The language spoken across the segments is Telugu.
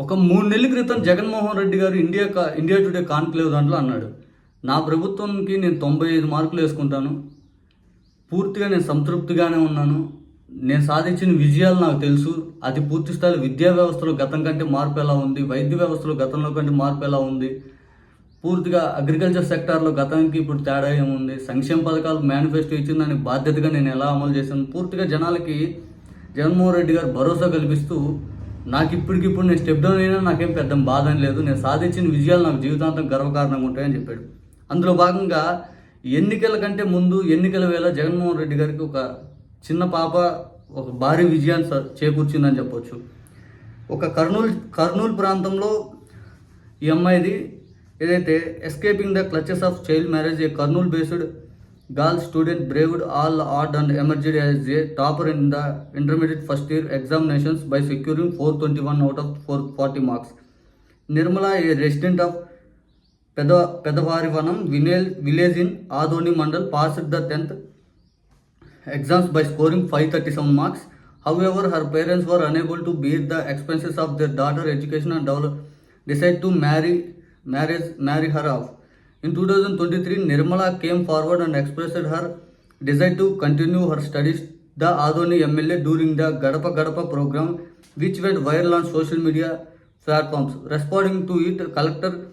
ఒక మూడు నెలల క్రితం జగన్మోహన్ రెడ్డి గారు ఇండియా కా- ఇండియా టుడే కాన్క్లేవ్ దాంట్లో అన్నాడు. నా ప్రభుత్వంకి నేను తొంభై ఐదు మార్కులు వేసుకుంటాను. పూర్తిగా నేను సంతృప్తిగానే ఉన్నాను. నేను సాధించిన విజయాలు నాకు తెలుసు. అది పూర్తి స్థాయిలో విద్యా వ్యవస్థలో గతం కంటే మార్పు ఎలా ఉంది? వైద్య వ్యవస్థలో గతంలో కంటే మార్పు ఎలా ఉంది? పూర్తిగా అగ్రికల్చర్ సెక్టార్లో గతానికి ఇప్పుడు తేడా ఏముంది? సంక్షేమ పథకాలు మేనిఫెస్టో ఇచ్చిన దానికి బాధ్యతగా నేను ఎలా అమలు చేశాను? పూర్తిగా జనాలకి జగన్మోహన్ రెడ్డి గారు భరోసా కల్పిస్తూ నాకు ఇప్పటికిప్పుడు నేను స్టెప్ డౌన్ అయినా నాకేం పెద్ద బాధ అని లేదు. నేను సాధించిన విజయాలు నాకు జీవితాంతం గర్వకారణంగా ఉంటాయని చెప్పాడు. అందులో భాగంగా ఎన్నికల కంటే ముందు ఎన్నికల వేళ జగన్మోహన్ రెడ్డి గారికి ఒక చిన్న పాప ఒక భారీ విజయాన్ని చేకూర్చిందని చెప్పొచ్చు. ఒక కర్నూలు కర్నూలు ప్రాంతంలో ఈ అమ్మాయిది ఏదైతే escaping the clutches of child marriage a Kurnool based girl student braved all ఆర్డ్ and emerged as a topper in the intermediate first year examinations by securing four twenty one out of four forty marks Nirmala a resident of Peda Pedavarivanam village village in Adoni mandal passed the tenth exams by scoring 537 marks. However, her parents were unable to bear the expenses of their daughter education and develop, decide to marry, marriage, marry her off. In 2023, Nirmala came forward and expressed her desire to continue her studies. The Adoni MLA during the Gadapa Gadapa program, which went viral on social media platforms. Responding to it, Collector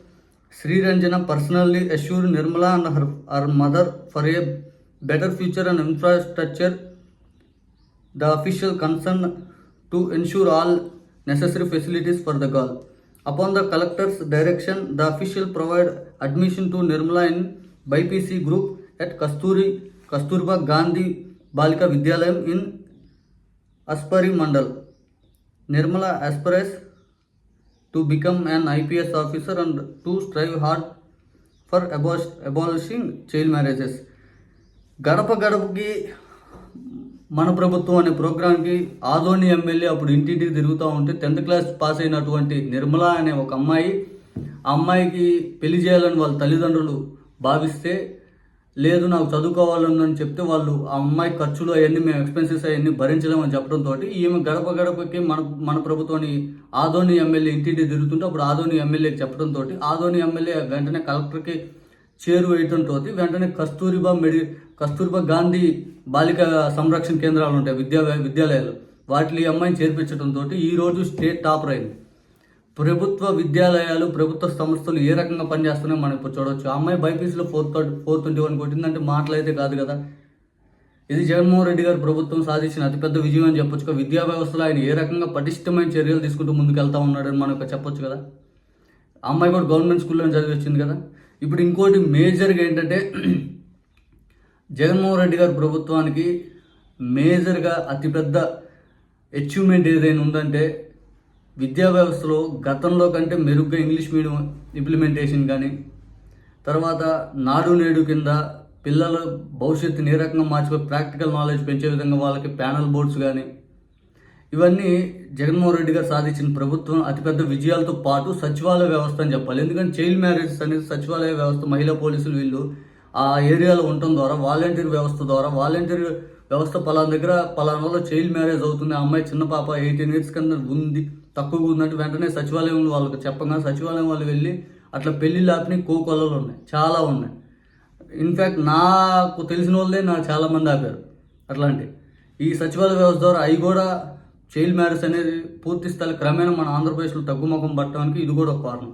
Sri Ranjana personally assured Nirmala and her, her mother for a better future and infrastructure. The official concerned to ensure all necessary facilities for the girl. Upon the collector's direction, the official provided admission to Nirmala in BPC group at Kasturi Kasturba Gandhi Balika Vidyalayam in Aspari Mandal. Nirmala aspires to become an IPS officer and to strive hard for abolish, abolishing child marriages. గడప గడపకి మన ప్రభుత్వం అనే ప్రోగ్రాంకి ఆదోని ఎమ్మెల్యే అప్పుడు ఇంటింటికి తిరుగుతూ ఉంటే టెన్త్ క్లాస్ పాస్ అయినటువంటి నిర్మల అనే ఒక అమ్మాయి ఆ అమ్మాయికి పెళ్ళి చేయాలని వాళ్ళ తల్లిదండ్రులు భావిస్తే లేదు నాకు చదువుకోవాలని చెప్తే వాళ్ళు ఆ అమ్మాయి ఖర్చులు అవన్నీ మేము ఎక్స్పెన్సెస్ అవన్నీ భరించలేమని చెప్పడంతో ఈమె గడప గడపకి మన మన ప్రభుత్వాన్ని ఆదోని ఎమ్మెల్యే ఇంటింటి తిరుగుతుంటే అప్పుడు ఆదోని ఎమ్మెల్యేకి చెప్పడంతో ఆదోని ఎమ్మెల్యే వెంటనే కలెక్టర్కి చేరువేయటంతో వెంటనే కస్తూరిబా మెడి కస్తూర్బా గాంధీ బాలిక సంరక్షణ కేంద్రాలు ఉంటాయి విద్యా విద్యాలయాలు. వాటిని ఈ అమ్మాయిని చేర్పించడంతో ఈ రోజు స్టేట్ టాపర్ అయింది. ప్రభుత్వ విద్యాలయాలు ప్రభుత్వ సంస్థలు ఏ రకంగా పనిచేస్తున్నాయో మనం ఇప్పుడు చూడవచ్చు. అమ్మాయి బైపీసీలో ఫోర్ ఫోర్ ట్వంటీ వన్ కొట్టిందంటే మాటలైతే కాదు కదా. ఇది జగన్మోహన్ రెడ్డి గారు ప్రభుత్వం సాధించిన అతిపెద్ద విజయం అని చెప్పొచ్చు విద్యా వ్యవస్థలో ఆయన ఏ రకంగా పటిష్టమైన చర్యలు తీసుకుంటూ ముందుకెళ్తా ఉన్నాడని మనం చెప్పొచ్చు కదా. అమ్మాయి కూడా గవర్నమెంట్ స్కూల్లో చదివి వచ్చింది కదా. ఇప్పుడు ఇంకోటి మేజర్గా ఏంటంటే జగన్మోహన్ రెడ్డి గారి ప్రభుత్వానికి మేజర్గా అతిపెద్ద అచీవ్మెంట్ ఏదైనా ఉందంటే విద్యా వ్యవస్థలో గతంలో కంటే మెరుగ్గా ఇంగ్లీష్ మీడియం ఇంప్లిమెంటేషన్ కానీ తర్వాత నాడు నేడు కింద పిల్లల భవిష్యత్తుని ఏ రకంగా మార్చిపోయి ప్రాక్టికల్ నాలెడ్జ్ పెంచే విధంగా వాళ్ళకి ప్యానల్ బోర్డ్స్ కానీ ఇవన్నీ జగన్మోహన్ రెడ్డి గారు సాధించిన ప్రభుత్వం అతిపెద్ద విజయాలతో పాటు సచివాలయ వ్యవస్థ అని చెప్పాలి. ఎందుకంటే చైల్డ్ మ్యారేజెస్ అనేది సచివాలయ వ్యవస్థ మహిళా పోలీసులు వీళ్ళు ఆ ఏరియాలో ఉండటం ద్వారా వాలంటీర్ వ్యవస్థ ద్వారా వాలంటీర్ వ్యవస్థ పలానా దగ్గర పలానా వల్ల చైల్డ్ మ్యారేజ్ అవుతుంది ఆ అమ్మాయి చిన్న పాప ఎయిటీన్ ఇయర్స్ కింద ఉంది తక్కువగా ఉందంటే వెంటనే సచివాలయం వాళ్ళకి చెప్పగా సచివాలయం వాళ్ళు వెళ్ళి అట్లా పెళ్ళి ఆపిన కోకొల్లలు ఉన్నాయి చాలా ఉన్నాయి. ఇన్ఫ్యాక్ట్ నాకు తెలిసిన వాళ్ళే నాకు చాలామంది ఆపారు అట్లాంటి. ఈ సచివాలయ వ్యవస్థ ద్వారా అవి కూడా చైల్డ్ మ్యారేజ్ అనేది పూర్తి స్థాయి క్రమేణా మన ఆంధ్రప్రదేశ్లో తగ్గుముఖం పట్టడానికి ఇది కూడా ఒక కారణం.